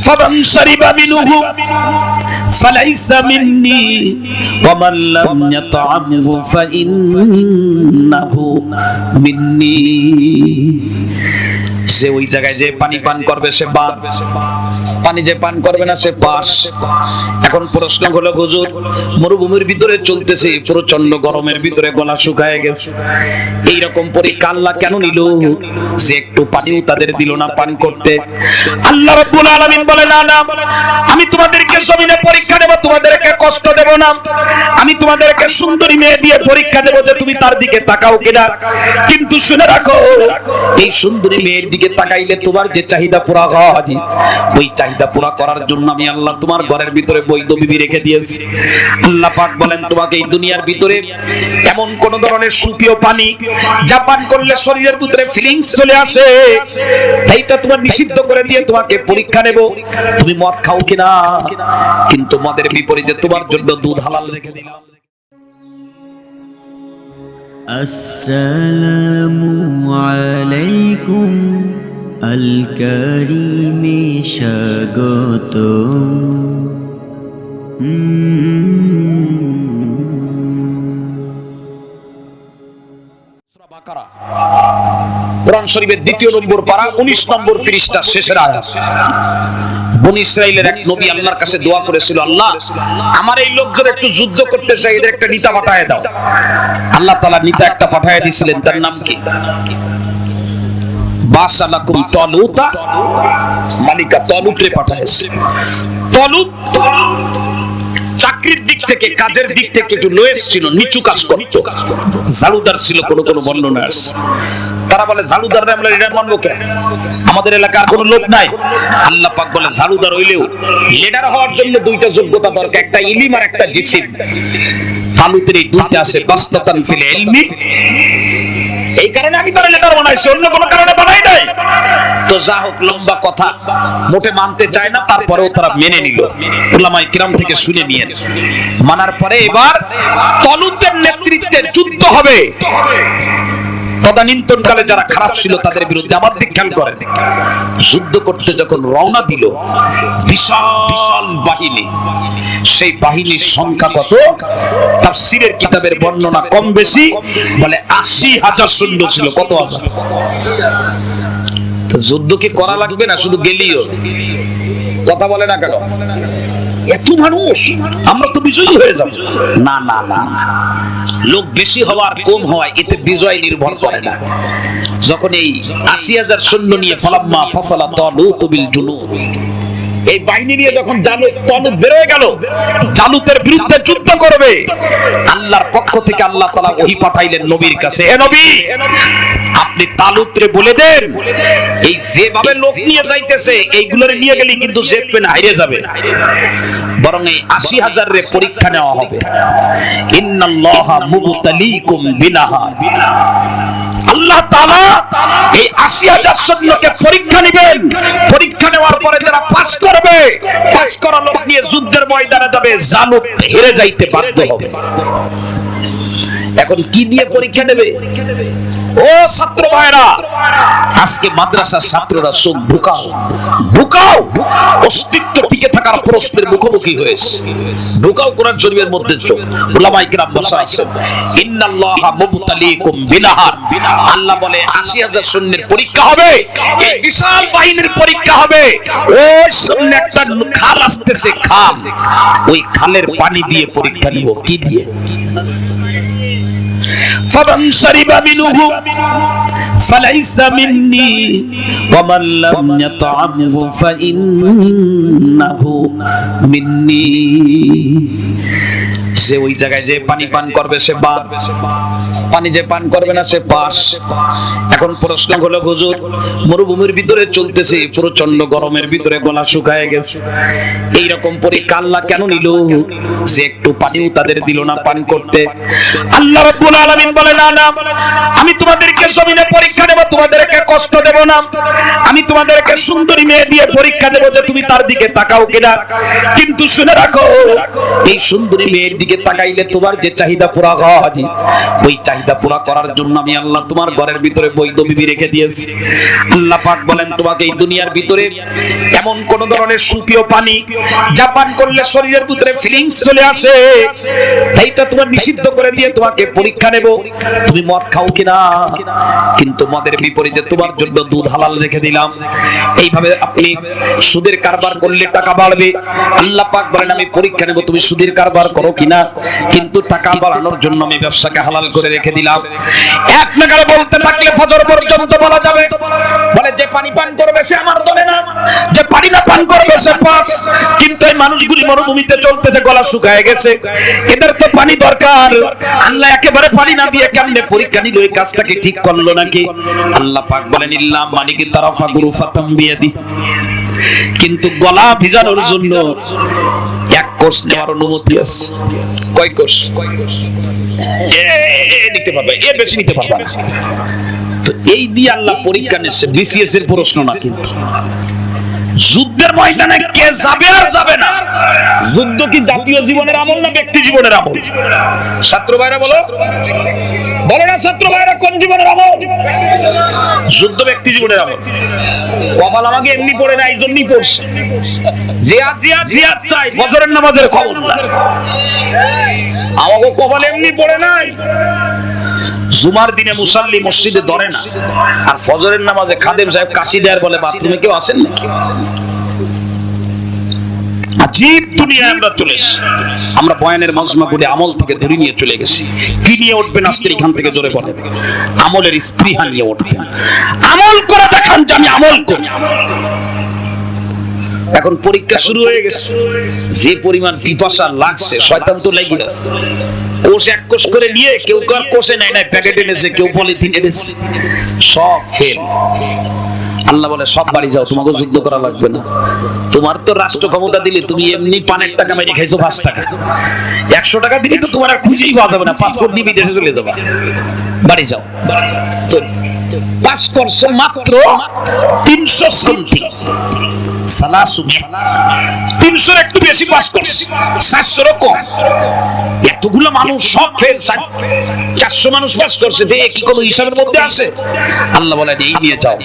فمن شرب منه فليس مني. ومن لم يطعمه فإنه مني. সে ওই জায়গায় যে পানি পান করবে সে বাদ। পানি যে পান করবে না, সে পাস। এখন প্রশ্ন হলো, হুজুর, মরুভূমির ভিতরে চলতেছে প্রচণ্ড গরমের ভিতরে গলা শুকায় গেছে। এই রকম পরীক্ষা আল্লাহ কেন নিল? সে একটু পানিও তাদের দিল না পান করতে। আল্লাহ রাব্বুল আলামিন বলে, না না, আমি তোমাদেরকে জমিনে পরীক্ষা দেব, তোমাদেরকে কষ্ট দেব না। আমি তোমাদেরকে সুন্দরী মেয়ে দিয়ে পরীক্ষা দেব যে তুমি তার দিকে তাকাও কিনা। কিন্তু শুনে রাখো, এই সুন্দরী মেয়ের দিকে তাকাইলে তোমার যে চাহিদা পুরা হয় ওই চাহিদা পুরা করার জন্য আমি আল্লাহ তোমার ঘরের ভিতরে বৈধ বিবি রেখে দিয়েছি। আল্লাহ পাক বলেন, তোমাকে এই দুনিয়ার ভিতরে এমন কোন ধরনের সুপীয় পানি যা পান করলে শরীরের ভিতরে ফিলিংস চলে আসে এইটা তোমার নিষিদ্ধ করে দিয়ে তোমাকে পরীক্ষা নেব। তুমি মদ খাও কিনা? কিন্তু মদের বিপরীতে তোমার জন্য দুধ হালাল রেখে দিলাম। السلام عليكم الكريم স্বাগতম বাকারা কোরআন শরীফের দ্বিতীয় নম্বর পারা 19 নম্বর পৃষ্ঠা, শেষের আয়াত। বনি ইসরাইলের এক নবী আল্লাহর কাছে দোয়া করেছিল, আল্লাহ, আমার এই লোকদের একটু যুদ্ধ করতে চাই এদের একটা নেতা পাঠায় দাও। আল্লাহ তাআলা নেতা একটা পাঠায় দিয়েছিলেন, তার নাম কি? মালিকা তলুতরে তলুত চাকরির দিক থেকে, কাজের দিক থেকে একটু লোয়েস ছিল নিচু কাজ করত। ঝাড়ুদার ছিল, কোন কোন বর্ণনা তারা বলে ঝাড়ুদার আমরা এটা মানবো কেন আমাদের এলাকার কোনো লোক নাই। আল্লাহ পাক বলে ঝাড়ুদার হইলেও লিডার হওয়ার জন্য দুইটা যোগ্যতা দরকার, একটা ইলিম আর একটা জিসিম। তালুতের এই দুইটা আছে বাস্ততান ফিল ইলমি এই কারণে আমি তারা লেটার বানাইছি, অন্য কোনো কারণে বানাই নাই। তো যা হোক লম্বা কথা, মোটে মানতে চায় না, তারপরেও তারা মেনে নিল। উলামায়ে কিরাম থেকে শুনে নিয়ে মানার পরে এবার তলুতের নেতৃত্বে যুদ্ধ হবে। তদানীন্তন কালে যারা খারাপ ছিল, তাদের বিরুদ্ধে আমার দিক খেয়াল করেন। যুদ্ধ করতে যখন রওনা দিল, বিশাল বাহিনী, সেই বাহিনীর সংখ্যা কত? তাফসীরের কিতাবের বর্ণনা কম বেশি, বলে আশি হাজার সৈন্য ছিল, কত হাজার? যুদ্ধ কি করা লাগবে না, শুধু গেলিও। কথা বলে না কেন? এত মানুষ, আমরা তো বিজয়ী হয়ে যাব। না না না। লোক বেশি হওয়ার কম হওয়ায় এতে বিজয় নির্ভর করে না। যখন এই আশি হাজার সৈন্য নিয়ে ফলাম্মা ফসলা তলু তবিল জুনুদ এই বাহিনী নিয়ে যখন জালুত তলুত বেরোয় গেল জালুতের বিরুদ্ধে যুদ্ধ করবে। আল্লাহর পক্ষ থেকে আল্লাহ তাআলা ওহী পাঠাইলেন নবীর কাছে হে নবী, আপনি তালুতরে বলে দেন, এই যেভাবে লোক নিয়ে যাইতেছে, এইগুলোরে নিয়ে গেলে কিন্তু জিতবে না হারিয়ে যাবে। বরং এই আশি হাজার রে পরীক্ষা নেওয়া হবে। ইন্নাল্লাহা মুবতালিকুম বিনাহার। আল্লাহ তাআলা এই আশি হাজার সৈন্যকে পরীক্ষা নিবেন। পরীক্ষা নেওয়ার পরে যারা পাশ করবে পাশ করা লোক নিয়ে যুদ্ধের ময়দানে যাবে জালুক হেরে যাইতে বাধ্য হবে। এখন কি দিয়ে পরীক্ষা নেবে ও ছাত্র ভাইরা, আজকে মাদ্রাসার ছাত্ররা সব ঢুকাও ঢুকাও, অস্তিত্ব টিকে থাকার প্রশ্নের মুখোমুখি হয়েছে। ঢুকাও কোরআন শরীফের মধ্যে উলামায়ে কিরাম বসা আছেন। ইন্নাল্লাহা মুবতালিকুম বিনাহার। আল্লাহ বলে 80000 সৈন্যের পরীক্ষা হবে, এই বিশাল বাহিনীর পরীক্ষা হবে। ওই সামনে একটা খাল আসতেছে, খাল। ওই খালের পানি দিয়ে পরীক্ষা নিব কি দিয়ে? فمن شرب منه فليس مني ومن لم يطعمه فإنه مني. সে ওই জায়গায় যে পানি পান করবে সে বাদ পানি যে পান করবে না, সে পাস। এখন প্রশ্ন হলো, হুজুর, মরুভূমির ভিতরে চলতেছে প্রচণ্ড গরমের ভিতরে গলা শুকায় গেছে। এই রকম পরীক্ষা আল্লাহ কেন নিল? যে একটু পানিও তাদের দিল না পান করতে। আল্লাহ রাব্বুল আলামিন বলে, না না, আমি তোমাদেরকে জমিনে পরীক্ষা দেব, তোমাদেরকে কষ্ট দেব না। আমি তোমাদেরকে সুন্দরী মেয়ে দিয়ে পরীক্ষা দেব যে তুমি তার দিকে তাকাও কিনা। কিন্তু শুনে রাখো, এই সুন্দরী মেয়ের দিকে দিকে তাকাইলে তোমার যে চাহিদা পুরা হয় ওই চাহিদা পুরা করার জন্য আমি আল্লাহ তোমার ঘরের ভিতরে বৈধ বিবি রেখে দিয়েছি। আল্লাহ পাক বলেন, তোমাকে এই দুনিয়ার ভিতরে এমন কোন ধরনের সুপীয় পানি যা পান করলে শরীরের ভিতরে ফিলিংস চলে আসে। এইটা তোমার নিষিদ্ধ করে দিয়ে তোমাকে পরীক্ষা নেব। তুমি মদ খাও কিনা? কিন্তু মদের বিপরীতে তোমার জন্য দুধ হালাল রেখে দিলাম। এইভাবে আপনি সুদের কারবার করলে টাকা বাড়বে। আল্লাহ পাক বলেন, আমি পরীক্ষা নেব, তুমি সুদের কারবার করো কিনা? কিন্তু টাকা বাড়ানোর জন্য আমি ব্যবসাকে হালাল করে রেখে দিলাম। এক নাগারে বলতে থাকলে ফজর পর্যন্ত বলা যাবে। বলে, যে পানি পান করবে, সে আমার দলে না। যে পানি না পান করবে, সে পাস। কিন্তু এই মানুষগুলি মরুভূমিতে চলতেছে, গলা শুকায় গেছে। এদের তো পানি দরকার। আল্লাহ একেবারে পানি না দিয়ে কেমনে পরীক্ষা নিল? এই কাজটাকে ঠিক করল নাকি? আল্লাহ পাক বলেন ইল্লাহ মালিকি তারাফা গুরু ফাতাম বিয়াদি। কিন্তু গলা ভিজানোর জন্য এক কোষ নেওয়ার অনুমতি আছে। কয় কোষ? নিতে পারবে এ বেশি নিতে পারবে না। তো এই দিয়ে আল্লাহ পরীক্ষা নিচ্ছে বিসিএস এর প্রশ্ন না কিন্তু। যুদ্ধের ময়দানে কে যাবে আর যাবে না? যুদ্ধ কি জাতীয় জীবনের আমল না ব্যক্তি জীবনের আমল? ছাত্র ভাইরা বলো। বলো না ছাত্র ভাইরা, কোন জীবনের আমল? যুদ্ধ ব্যক্তি জীবনের আমল। কপাল আমাকে এমনি পড়ে না এই জন্যই পড়ছে। জিয়াদ জিয়াদ জিয়াদ চাই, ফজরের নামাজের খবর। আমাকে কপাল এমনি পড়ে নাই। জুমার দিনে মুসাল্লি মসজিদে ধরে না। আর ফজরের নামাজে খাদেম সাহেব কাশি দেয়ার বলে বাথরুমে কেউ আসেন নাকি? আজীব দুনিয়ায় আমরা চলে এসেছি। আমরা বয়ানের মজমা করে আমল থেকে ধরে নিয়ে চলে গেছি। কি নিয়ে উঠবেন আজকে এখান থেকে জোরে বলেন। আমলের স্পৃহা নিয়ে উঠবেন। আমল করে দেখান যে আমি আমল করি। এখন পরীক্ষা শুরু হয়ে গেছে। যে পরিমাণ পিপাসা লাগছে, শয়তান তো লেগে আছে। কোষ এক কোষ করে নিয়ে কেউ কার কোষে নাই নাই, প্যাকেট এনেছে, কেউ পলিথিন এনেছে। সব ফেল আল্লাহ বলে, সব বাড়ি যাও তোমাকে যুদ্ধ করা লাগবে না। তোমার তো রাষ্ট্র ক্ষমতা দিলে তুমি এমনি পানের টাকা মেরে খাইছো পাঁচ টাকা। একশো টাকা দিলে তো তোমার খুঁজেই পাওয়া যাবে না, পাসপোর্ট নিয়ে বিদেশে চলে যাবা। বাড়ি যাও। তো করছ মাত্র তিনশো তিনশোর একটু বেশি করছে। এতগুলো মানুষ সব ফেল চারশো মানুষ করছে। কি কোনো হিসাবের মধ্যে আছে? আল্লাহ বলেন এই নিয়ে যাও।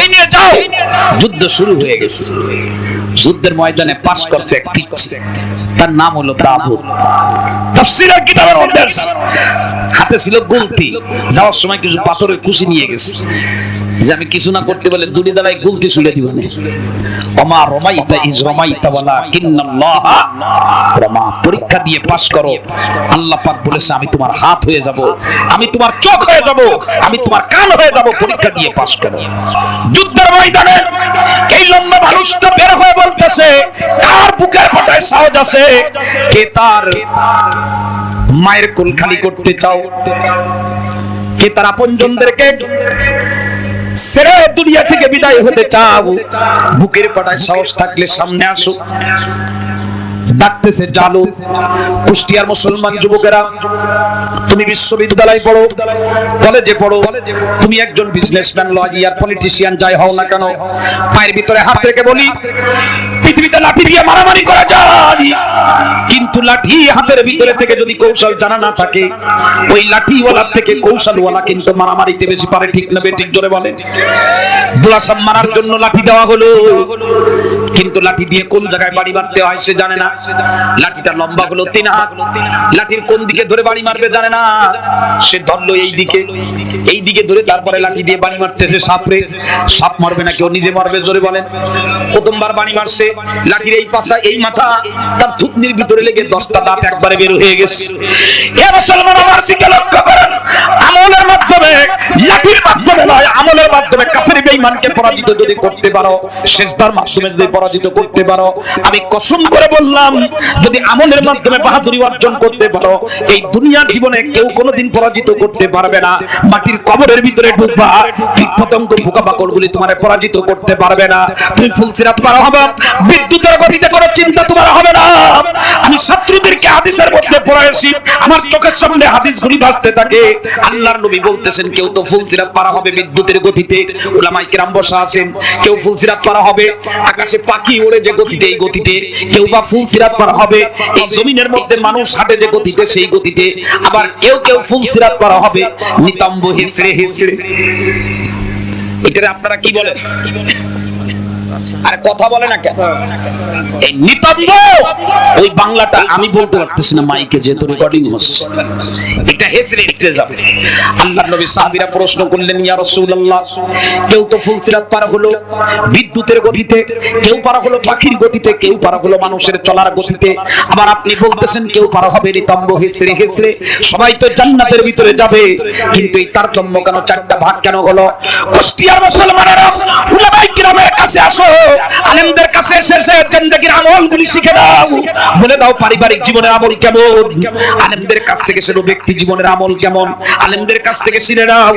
এই নিয়ে যাও। যুদ্ধ শুরু হয়ে গেছে। যুদ্ধের ময়দানে পাস করছে এক তার নাম হলো দাবুদ তাফসীরের কিতাবের মধ্যে হাতে ছিল গুলতি। যাওয়ার সময় কিছু পাথরের কুশি নিয়ে গেছে। যে আমি কিছু না করতে বলে দুটি দাঁড়ায় গুলতি ছুড়ে দিব অমা রমাইতা ইজ রমাইতা ওয়ালা কিন্নাল্লাহ রমা, পরীক্ষা দিয়ে পাস করো। আল্লাহ পাক বলেছে, আমি তোমার হাত হয়ে যাব। আমি তোমার চোখ হয়ে যাব। আমি তোমার কান হয়ে যাব। পরীক্ষা দিয়ে পাস করো। যুদ্ধের ময়দানে এই লম্বা মানুষটা বের হয়ে বলতেছে, কার বুকের ফটায় সাহস আছে? কে তার মায়ের কোল খালি করতে চাও? আপনজনদেরকে দুনিয়া থেকে বিদায় হতে চাও, বুকের পাটায় সাহস থাকলে সামনে আসো। ডাকতেছে কুষ্টিয়ার মুসলমান যুবকেরা, তুমি বিশ্ববিদ্যালয়ে পড়ো, কলেজে পড়ো। তুমি একজন বিজনেসম্যান লয়ার পলিটিশিয়ান যাই হও না কেন, পায়ের ভিতরে হাত রেখে বলি পৃথিবীতে লাঠি দিয়ে মারামারি করা যায়। কিন্তু লাঠি হাতের ভিতরে থেকে যদি কৌশল জানা না থাকে, ওই লাঠি লাঠিওয়ালার থেকে কৌশলওয়ালা কিন্তু মারামারিতে বেশি পারে, ঠিক না ঠিক জোরে বলেন। দুলাসাম মারার জন্য লাঠি দেওয়া হলো। কিন্তু লাঠি দিয়ে কোন জায়গায় বাড়ি মারতে হয় সে জানে না। লাঠিটা লম্বা হলো তিন হাত। লাঠির কোন দিকে ধরে বাড়ি মারবে জানে না। সে ধরলো এই দিকে। এই দিকে ধরে তারপরে লাঠি দিয়ে বাড়ি মারতেছে সাপরে সাপ মারবে না কেউ নিজে মারবে জোরে বলেন। প্রথমবার বাড়ি মারছে। লাঠির এই পাশা, এই মাথা, তার থুতনির ভিতরে লেগে দশটা দাঁত একবারে বের হয়ে গেছে। এ মুসলমান, আমার দিকে লক্ষ্য করেন। আমলের মাধ্যমে লাঠির মাধ্যমে নয়, আমলের মাধ্যমে কাফের বেঈমানকে পরাজিত যদি করতে পারো শেষদার মাধ্যমে যদি পরাজিত করতে পারো, আমি কসম করে বললাম, যদি আমলের মাধ্যমে বাহাদুরি অর্জন করতে পারো, এই দুনিয়ার জীবনে কেউ কোনোদিন পরাজিত করতে পারবে না। মাটির কবরের ভিতরে ঢুকবা কীট পতঙ্গ পোকা গুলি তোমার পরাজিত করতে পারবে না। তুমি ফুলসিরাত পার হবে, বিদ্যুতের গতিতে কোনো চিন্তা তোমার হবে না। আমি ছাত্রদেরকে হাদিসের মধ্যে পড়াইছি, আমার চোখের সামনে হাদিস গুলি ভাসতে থাকে। আল্লাহর নবী বলতেছেন, কেউ তো ফুলসিরাত পারা হবে বিদ্যুতের গতিতে। উলামায়ে কিরাম বসা আছেন, কেউ ফুলসিরাত পারা হবে আকাশে পাখি ওড়ে যে গতিতে, এই গতিতে। কেউ বা ফুলসিরাত পারা হবে, এই জমিনের মধ্যে মানুষ হাঁটে যে গতিতে, সেই গতিতে। আবার কেউ কেউ ফুল ফুলসিরাত পারা হবে, নিতম্ব হেসড়ে হেসড়ে। এটারে আপনারা কি বলেন? আরে কথা বলে না কেন? এই নিতম্ব ওই বাংলাটা আমি বলতে পারতেছি না মাইকে যেহেতু রেকর্ডিং হচ্ছে। এটা হেসরে হেসরে যাবে। আল্লাহর নবী সাহাবীরা প্রশ্ন করলেন ইয়া রাসূলুল্লাহ কেউ তো ফুলসিরাত পার হলো বিদ্যুতের গতিতে কেউ পার হলো পাখির গতিতে কেউ পার হলো মানুষের চলার গতিতে। আবার আপনি বলতেছেন কেউ পার হবে নিতম্ব হেসরে হেসরে সবাই তো জান্নাতের ভিতরে যাবে। কিন্তু এই তারতম্য কেন চারটা ভাগ কেন হলো? কুষ্টিয়ার মুসলমানেরা উলামায়ে কিরামের কাছে আসো। আলেমদের কাছে এসে জিন্দেগির আমলগুলি শিখে দাও। বলে দাও পারিবারিক জীবনের আমল কেমন? আলেমদের কাছ থেকে সেটা ব্যক্তি জীবনের আমল কেমন? আলেমদের কাছ থেকে শিখে নাও।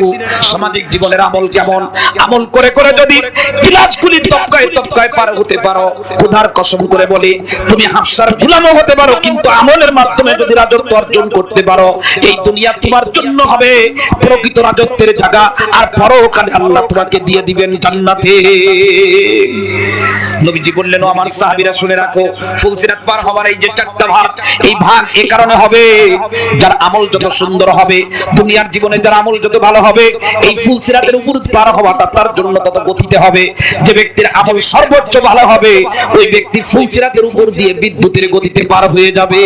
সামাজিক জীবনের আমল কেমন? আমল করে করে যদি বিলাসগুলি তপকায় তপকায় পার হতে পারো খোদার কসম করে বলি, তুমি হাফসার গুলামও হতে পারো, কিন্তু আমলের মাধ্যমে যদি রাজত্ব অর্জন করতে পারো, এই দুনিয়া তোমার জন্য হবে। প্রকৃত রাজত্বের জায়গা আর পরকালে আল্লাহ তোমাকে দিয়ে দিবেন জান্নাতে। নবীজি বললেন আমার সাহাবীরা শুনে রাখো, ফুলসিরাত পার হওয়ার এই যে চারটা ভাগ, এই ভাগ এই কারণে হবে যার আমল যত সুন্দর হবে, দুনিয়ার জীবনে যার আমল যত ভালো হবে, এই ফুলসিরাতের উপর পার হওয়াটা তার জন্য তত গতিতে হবে। যে ব্যক্তির আমল সর্বোচ্চ ভালো হবে, ওই ব্যক্তি ফুলসিরাতের উপর দিয়ে বিদ্যুতের গতিতে পার হয়ে যাবে।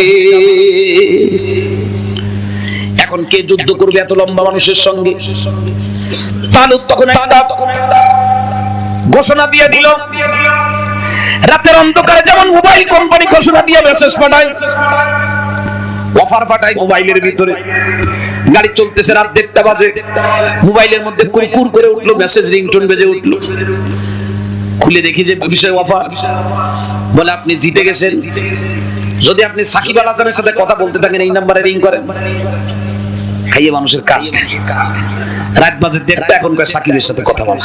এখন কে যুদ্ধ করবে এত লম্বা মানুষের সঙ্গে? তালুক তখন ঘোষণা দিয়ে দিল। রাতের অন্ধকারে যেমন মোবাইল কোম্পানি ঘোষণা দিয়ে মেসেজ পাঠায় অফার পাঠায় মোবাইলের ভিতরে। গাড়ি চলতেছে রাত দেড়টা বাজে। মোবাইলের মধ্যে কুরকুর করে উঠল মেসেজ রিংটোন বেজে উঠল। খুলে দেখি যে বিষয় অফার বলে, আপনি জিতে গেছেন। যদি আপনি সাকিব আল হাসানের সাথে কথা বলতে থাকেন, এই নাম্বারে রিং করেন। খাইয়ে মানুষের কাজ রাত বাজে দেড়টা এখন সাকিবের সাথে কথা বলা।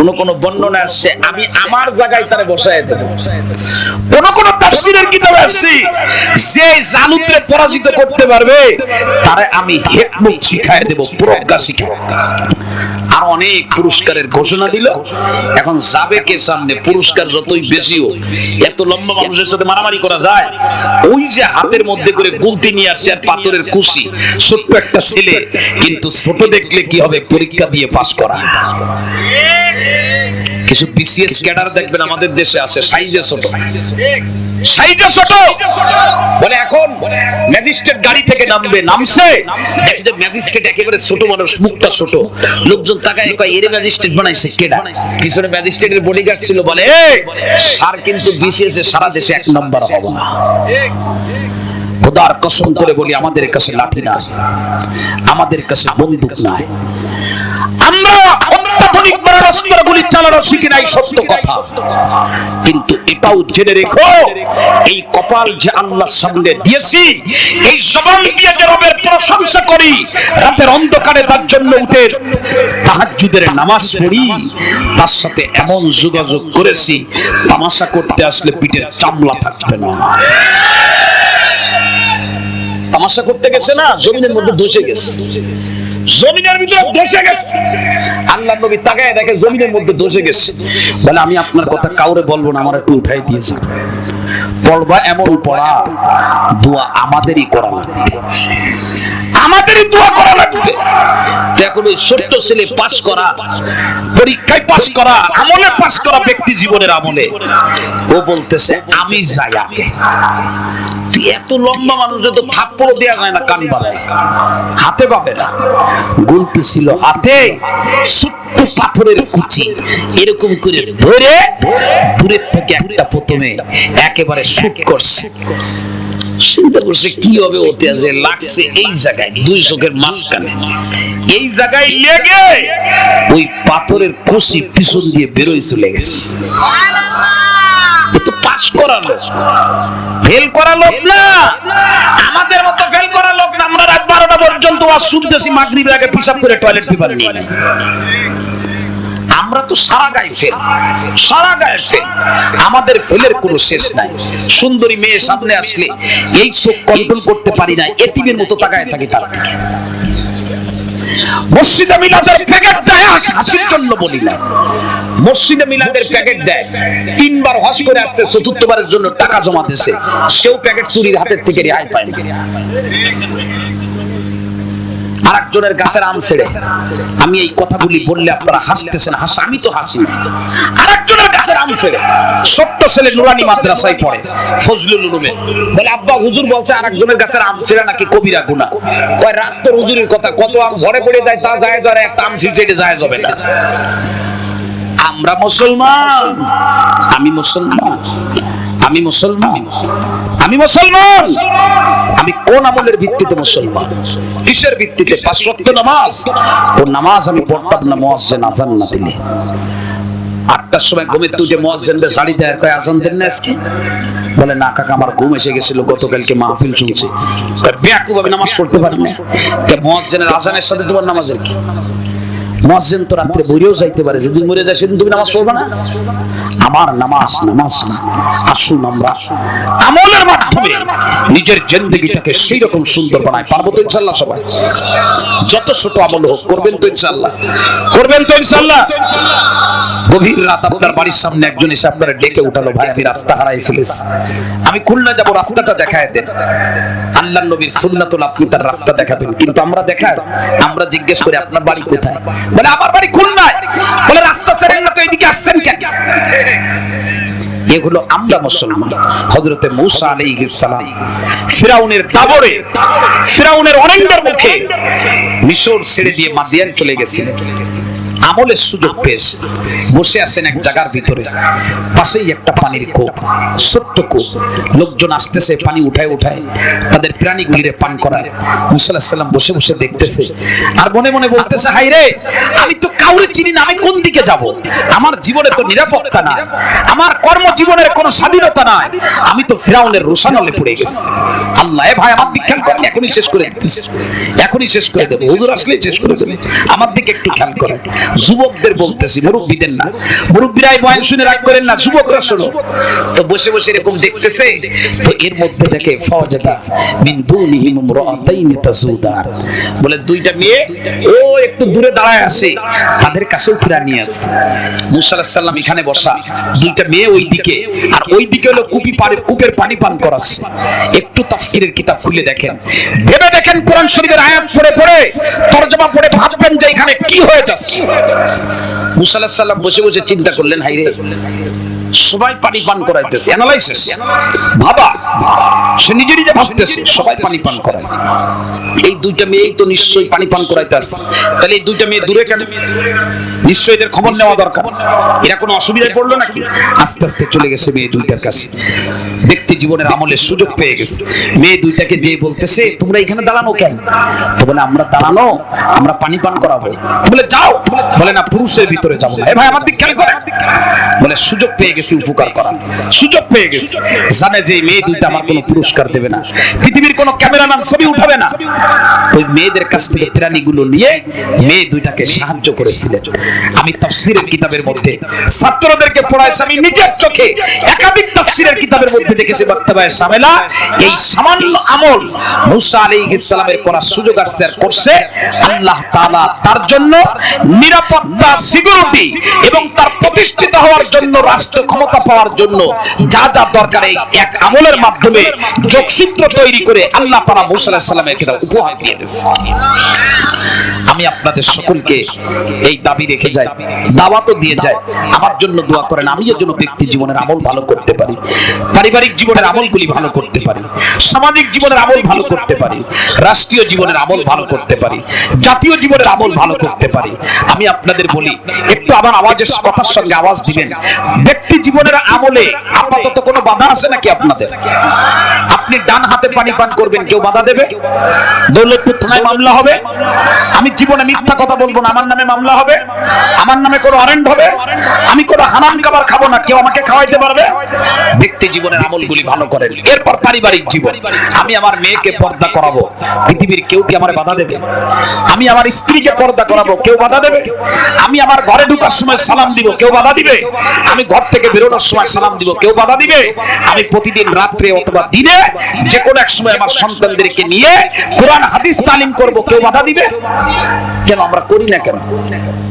কোন কোন বর্ণনা আসছে, আমি আমার জায়গায় তারে বসায় দেব। কোন কোন তাফসিরের কিতাবে আসছে, যে জালুতে পরাজিত করতে পারবে, তারে আমি হেকমত শিখায় দেব, প্রজ্ঞা শিখায়। আর অনেক পুরস্কারের ঘোষণা দিল। এখন যাবে কে সামনে? পুরস্কার যতই বেশি হোক, এত লম্বা মানুষের সাথে মারামারি করা যায়। ওই যে হাতের মধ্যে করে গুলতি নিয়ে আসছে আর পাথরের কুশি। ছোট্ট একটা ছেলে, কিন্তু ছোট দেখলে কি হবে? পরীক্ষা দিয়ে পাশ করা। কিছু বিসিএস ক্যাডার দেখবেন আমাদের দেশে আছে সাইজে ছোট। সাইজে ছোট! বলে এখন ম্যাজিস্ট্রেট গাড়ি থেকে নামবে নামছে! দেখে যে ম্যাজিস্ট্রেট একেবারে ছোট মানুষ মুখটা ছোট। লোকজন তাকায় কয় এর ম্যাজিস্ট্রেট বানাইছে কেডা? পিছনে ম্যাজিস্ট্রেটের বডিগার্ড ছিল বলে স্যার কিন্তু বিসিএস এ সারা দেশে এক নম্বর হবে না। খোদার কসম করে বলি আমাদের কাছে লাঠি না আমাদের কাছে বন্দুক নাই। আমরা অত্যাধুনিক মারণাস্ত্র গুলি চালানো শিখি নাই সত্য কথা। কিন্তু এটাও জেনে রেখো, এই কপাল যে আল্লাহর সামনে দিয়েছি, এই জবান দিয়ে যে রবের প্রশংসা করি, রাতের অন্ধকারে তার জন্য উঠে তাহাজ্জুদের নামাজ পড়ি, তার সাথে এমন যোগাযোগ করেছি, তামাশা করতে আসলে পিঠের চামলা থাকবে না। তামাশা করতে গেছে না? জমিনের মধ্যে ধসে গেছে। জমিনের ভিতরে ধসে গেছে। আল্লাহ নবী তাকায় দেখে জমিনের মধ্যে ধসে গেছে। বলে, আমি আপনার কথা কাউরে বলব না, আমার একটু উঠাই দিয়েছে পড়বা এমন পড়া, দোয়া আমাদেরই করা লাগবে। আমাদেরই দোয়া করা লাগবে। এখন ওই ছোট্ট ছেলে পাস করা, পরীক্ষায় পাস করা, আমলে পাস করা ব্যক্তি জীবনের আমলে। ও বলতেছে, আমি যাই আগে। এত লম্বা মানুষ তো থাপ্পড় দেওয়া যায় না কান বাড়ায়। হাতে পাবে না। গুলতি ছিল হাতে, ছোট্ট পাথরের কুচি। এরকম করে ধরে দূরের থেকে একটা প্রথমে একেবারে শুট করছে। চিন্তা করছে, কি হবে ওতে যে লাগছে এই জায়গায়, দুই চোখের মাঝখানে। এই জায়গায় লেগে ওই পাথরের কুচি পিছন দিয়ে বেরোয় চলে গেছে। পাস করা লোক। ফেল করা লোক না। আমাদের মতো ফেল করা লোক না। আমরা রাত বারোটা পর্যন্ত ওয়াজ শুনতেছি, মাগরিবের আগে পিসাব করে টয়লেট পেপার নিয়ে আমরা তো সারা গায়ে ফেল। সারা গায়ে ফেল। আমাদের ফেলের কোনো শেষ নাই। সুন্দরী মেয়ে সামনে আসলে এই চোখ কন্ট্রোল করতে পারি না। এতিমের মতো তাকায় থাকি তার। মসজিদে মিলাদের প্যাকেট জন্য বলি মসজিদে মিলাদের প্যাকেট দেয়। তিনবার হজ করে আসতে চতুর্থবারের জন্য টাকা জমা দিছে সেও প্যাকেট চুরির হাতের থেকে রেহাই আরেকজনের গাছের আম ছেড়ে আমি এই কথাগুলি বললে আপনারা হাসতেছেন, হাস আমি তো হাসি না। আরেকজনের গাছের আম ছেড়ে ছোট্ট ছেলে নুরানি মাদ্রাসায় পড়ে, ফজলুল উলুমে। বলে, আব্বা, হুজুর বলছে আরেকজনের গাছের আম ছেড়ে নাকি কবিরা গুনাহ কয়, রাত তো হুজুরের কথা, কত আম ঝরে পড়ে যায়, তা যায় ধরে একটা আম ছিঁড়ে যায় যাবে না। আমরা মুসলমান, আমি মুসলমান। আমি মুসলমান। আমি মুসলমান। আমি কোন আমলের ভিত্তিতে মুসলমান? কিসের ভিত্তিতে? পাঁচ ওয়াক্ত নামাজ। ও নামাজ আমি পড়তাম না মুয়াজ্জিন আজান না দিলে আটটার সময় ঘুমের তুজে মুয়াজ্জিনদের শাড়ি দেয় কয় আজান দেন না আজকে? বলে না কাকা আমার ঘুম এসে গেছিল গতকালকে মাহফিল শুনছি বেয়াকুব আমি নামাজ পড়তে পারি না। তা আজানের সাথে তোমার নামাজের কি? মসজিদ তো রাত্রে বইরেও যাইতে পারে। যদি মরে যায়, সেদিন তুমি নামাজ পড়বে না? আমার নামাজ নামাজ না। আসুন আমরা আমলের মাধ্যমে নিজের জিন্দগিটাকে সেই রকম সুন্দর বানায় পারব তো ইনশাল্লাহ সবাই? যত ছোট আমল হোক, করবেন তো ইনশাল্লাহ করবেন তো ইনশাল্লাহ গভীর রাত আপনার বাড়ির সামনে একজন এসে আপনার ডেকে উঠালো, ভাই, আমি রাস্তা হারাই ফেলেছি। আমি খুলনা যাব, রাস্তাটা দেখায় দেন। আল্লাহ নবীর সুন্নাতুল আপনি তার রাস্তা দেখাবেন। কিন্তু আমরা দেখায়, আমরা জিজ্ঞেস করি, আপনার বাড়ি কোথায়? বলে, আমার বাড়ি খুলনায়। বলে, রাস্তা ছেড়ে না তো, এদিকে আসছেন কেন? এগুলো আমরা মুসলমান। হজরতে মুসা আলী সালাম ফিরাউনের দাবরে, ফিরাউনের অরণ্যের মুখে মিশর ছেড়ে দিয়ে মাদিয়ান চলে গেছিলেন। আমলের সুযোগ পেয়েছে। বসে আছেন এক জায়গার ভিতরে। পাশেই একটা পানির কূপ। ছোট্ট কূপ। লোকজন আসতেছে পানি উঠায় উঠায়। তাদের প্রাণী ঘিরে পান করায়। মুসাল্লাহ সাল্লাম বসে বসে দেখতেছে। আর মনে মনে বলতেছে হাই রে আমি তো কাউরে চিনি না আমি কোন দিকে যাব? আমার জীবনে তো নিরাপত্তা নাই। আমার কর্মজীবনের কোনো স্বাধীনতা নাই। আমি তো ফিরাউনের রোশানলে পড়ে গেছি। আল্লাহ এ ভাই আমার দিক খেয়াল করেন এখনই শেষ করে দিতেছি। এখনই শেষ করে দেবো। হুজুর আসলেই শেষ করে দেবো। আমার দিকে একটু খেয়াল করেন। যুবকদের বলতেছি, মুরব্বীদের না। মুরব্বীরাই বয়ান শুনে রাগ করেন না, যুবকরা শোনো। তো বসে বসে এরকম দেখতেছে, তো এর মধ্যে দেখে ফওজাদা মিন দুনিহিম ইমরাতাইন তাজুদার বলে, দুইটা মেয়ে, ও একটু দূরে দাঁড়ায় আছে, তাদের কাছেও ফিরা নিয়ে আসে। মুসা আলাইহিস সালাম এখানে বসা, দুইটা মেয়ে ওই দিকে আর ওই দিকে হলো কুপি পানি কূপের পানি পান করাচ্ছে। একটু তাফসীরের কিতাব খুলে দেখেন দেখেন কোরআন শরীফের আয়াত পড়ে পড়ে তরজমা পড়ে ভাববেন যে এখানে কি হয়ে যাচ্ছে মুসা আলাইহিস সালাম বসে বসে চিন্তা করলেন হাইরে সবাই পানি পান করাইতেছে। অ্যানালাইসিস ভাবা, সে নিজে নিজে ভাবতেছে, সবাই পানি পান করায়। এই দুইটা মেয়েই তো নিশ্চয়ই পানি পান করাইতে আসছে। তাহলে এই দুইটা মেয়ে দূরে কেন? নিশ্চয়ই এদের খবর নেওয়া দরকার। এরা কোনো অসুবিধায় পড়ল নাকি? আস্তে আস্তে চলে গেছে মেয়ে দুইটার কাছে। ব্যক্তি জীবনের আমলের সুযোগ পেয়ে গেছে। মেয়ে দুইটাকে যে বলতেছে তোমরা এখানে দাঁড়ানো কেন? তো বলে আমরা দাঁড়ানো আমরা পানি পান করাবো। বলে যাও। বলে না পুরুষের ভিতরে যাব না। এ ভাই আমার দিক খেয়াল করে। বলে সুযোগ পেয়ে গেছি উপকার করা সুযোগ পেয়ে গেছি। জানে যে মেয়ে দুইটা আমার কোনো পুরস্কার দেবে না। পৃথিবীর কোনো ক্যামেরাম্যান ছবি উঠাবে না। ওই মেয়েদের কাছ থেকে প্রাণীগুলো নিয়ে মেয়ে দুইটাকে সাহায্য করেছিলেন। আমি তাফসীরের কিতাবের মধ্যে। ছাত্রদেরকে পড়াইছি, আমি নিজের চোখে একাধিক তাফসীরের কিতাবের মধ্যে দেখেছি বক্তব্যের সামেলা। এই সামান্য আমল মুসা আলাইহিস সালামের করার সুযোগ আর করছে। আল্লাহ তাআলা তার জন্য নিরাপত্তা, সিকিউরিটি এবং তার প্রতিষ্ঠিত হওয়ার জন্য, রাষ্ট্র ক্ষমতা পাওয়ার জন্য যা যা দরকার, এই এক আমলের মাধ্যমে যোগসূত্র তৈরি করে আল্লাহ তাআলা মুসা আলাইহিস সালামের উপহার দিয়ে দিয়েছে। আমি আপনাদের সকলকে এই দাবি রেখে যাই। দাওয়াতও দিয়ে যায় আমার জন্য দোয়া করেন। আমি যেন ব্যক্তি জীবনের আমল ভালো করতে পারি। পারিবারিক জীবনের আমলগুলি ভালো করতে পারি। সামাজিক জীবনের আমল ভালো করতে পারি। রাষ্ট্রীয় জীবনের আমল ভালো করতে পারি। জাতীয় জীবনের আমল ভালো করতে পারি। আমি আপনাদের বলি একটু আমার আওয়াজের কথার সঙ্গে আওয়াজ দিবেন। ব্যক্তি জীবনের আমলে আপাতত কোনো বাধা আছে নাকি আপনাদের? আপনি ডান হাতে পানি পান করবেন কেউ বাধা দেবে? দৌলতপুর থানায় মামলা হবে। আমি জীবনে মিথ্যা কথা বলব না। আমার নামে মামলা হবে, আমার নামে কোনো অরেন্ট হবে, আমি কোনো হারাম খাবার খাব না। কেউ আমাকে খাওয়াইতে পারবে? ব্যক্তি জীবনের আমলগুলি ভালো করেন এরপর পারিবারিক জীবন। আমি আমার মেয়েকে পর্দা করাবো। পৃথিবীর কেউ কি আমার বাধা দেবে? আমি আমার স্ত্রীকে পর্দা করাবো। কেউ বাধা দেবে? আমি আমার ঘরে ঢুকার সময় সালাম দিব। কেউ বাধা দিবে? আমি ঘর থেকে বেরোনোর সময় সালাম দিব। কেউ বাধা দিবে? আমি প্রতিদিন রাত্রে অথবা দিনে যে কোনো এক সময় আমার সন্তানদেরকে নিয়ে কোরআন, হাদিস তালিম করব। কেউ বাধা দিবে? কেন আমরা করি না কেন?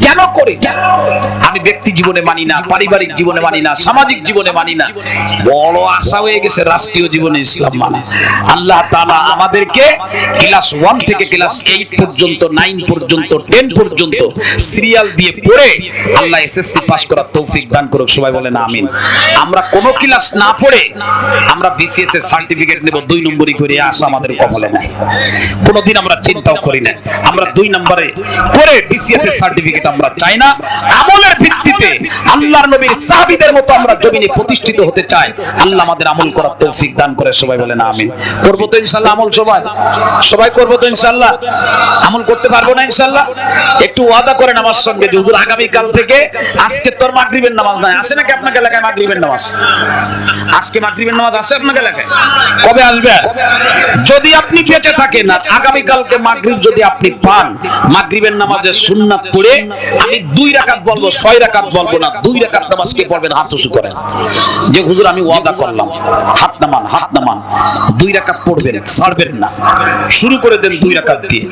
কেন করি? আমি ব্যক্তি জীবনে মানি না, পারিবারিক জীবনে মানি না, সামাজিক জীবনে মানি না। বড় আশা হয়ে গেছে রাষ্ট্রীয় জীবনে ইসলাম মানে। আল্লাহ তাআলা আমাদেরকে ক্লাস ওয়ান থেকে ক্লাস এইট পর্যন্ত, নাইন পর্যন্ত, টেন পর্যন্ত সিরিয়াল দিয়ে পড়ে আল্লাহ এসএসসি পাস করার তৌফিক দান করুক, সবাই বলেন আমিন। আমরা কোনো ক্লাস না পড়ে আমরা বিসিএস এর সার্টিফিকেট নেব, দুই নম্বরই করে আসা আমাদের কমলে নাই। কোনোদিন আমরা চিন্তাও করি না আমরা দুই নম্বরে করে বিসিএস এর সার্টিফিকেট আমরা চাই না। আমলের ভিত্তিতে আল্লাহর নবীর সাহাবীদের মতো আমরা জমিনে প্রতিষ্ঠিত হতে চাই। আল্লাহ আমাদের আমল করার তৌফিক দান করে, সবাই বলেন আমিন। করব তো ইনশাআল্লাহ আমল সবাই। সবাই করব তো ইনশাআল্লাহ আমল করতে পারব না ইনশাআল্লাহ একটু ওয়াদা করেন আমার সঙ্গে যে হুজুর আগামী কাল থেকে আজকে তোর মাগরিবের নামাজ নাই। আসে নাকি আপনাকে এলাকায় মাগরিবের নামাজ? আজকে মাগরিবের নামাজ আছে আপনাকে এলাকায়? কবে আসবে? যদি আপনি বেঁচে থাকেন আগামী কালকে মাগরিব যদি আপনি পান মাগরিবের নামাজের সুন্নাত পড়ে আমি দুই রাকাত বলব, ছয় রাকাত বলব না, দুই রাকাত নামাজ কে পড়বেন, হাত উঁচু করেন। যে হুজুর, আমি ওয়াদা করলাম, হাত নামান হাত নামান, দুই রাকাত পড়বেন, ছাড়বেন না। শুরু করে দেন দুই রাকাত দিয়ে,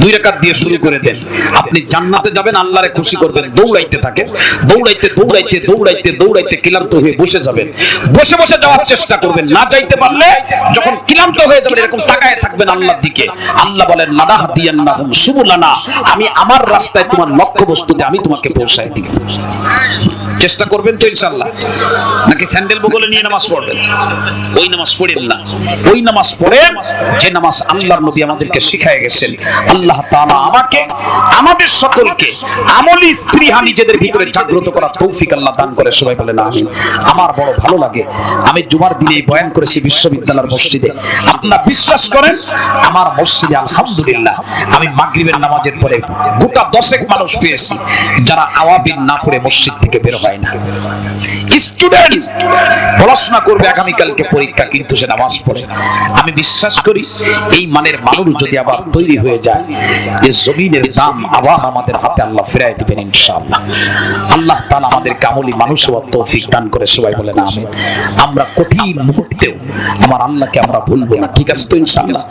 দুই রাকাত দিয়ে শুরু করে দেন। আপনি জান্নাতে যাবেন, আল্লাহরে খুশি করবেন, দৌড়াইতে থাকেন, দৌড়াইতে দৌড়াইতে দৌড়াইতে দৌড়াইতে ক্লান্ত হয়ে বসে যাবেন। বসে বসে যাওয়ার চেষ্টা করবেন, না যাইতে পারলে যখন ক্লান্ত হয়ে যাবেন, এরকম তাকায় থাকবেন আল্লাহর দিকে। আল্লাহ বলেন নাদাহ দিয়ান্নাহুম সুবুলানা আমি আমার রাস্তায় তোমার লক্ষ্য বস্তুতে আমি তোমাকে পৌঁছায় দিব চেষ্টা করবেন তো ইনশাআল্লাহ। নাকি স্যান্ডেল বগলে নিয়ে নামাজ পড়বেন? ওই নামাজ পড়েন না। ওই নামাজ পড়েন যে নামাজ আল্লাহর নবী আমাদেরকে শিখায় গেছেন। আল্লাহ তাআলা আমাকে, আমাদের সকলকে আমলি স্ত্রীহা নিজেদের ভিতরে জাগ্রত করার তৌফিক আল্লাহ দান করে। সবাই বলেন আমিন। আমার বড় ভালো লাগে, আমি জুমার দিনে বয়ান করেছি বিশ্ববিদ্যালয়ের মসজিদে। আপনারা বিশ্বাস করেন, আমার মসজিদে আলহামদুলিল্লাহ আমি মাগরিবের নামাজের পরে গোটা দশেক মানুষ পেয়েছি, যারা আওয়াবিন না পড়ে মসজিদ থেকে বের হয় না। স্টুডেন্ট পড়াশোনা করবে আগামীকালকে পরীক্ষা, কিন্তু সে নামাজ পড়ে। আমি বিশ্বাস করি, এই মানের মানুষ যদি আবার তৈরি হয়ে যায় যে জমিনের দাম আবার আমাদের হাতে আল্লাহ দিবেন ইনশাআল্লাহ। আল্লাহ আমাদের কামলি মানুষ হওয়ার তৌফিক দান করে, সবাই আমরা কঠিন মুহূর্তেও আমার আল্লাহকে আমরা ভুলবো না, ঠিক আছে তো ইনশাআল্লাহ?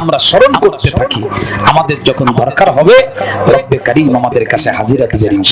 আমরা স্মরণ করতে থাকি, আমাদের যখন দরকার হবে, রব্বে আমাদের কাছে হাজিরা দিবেন ইনশাআল্লাহ।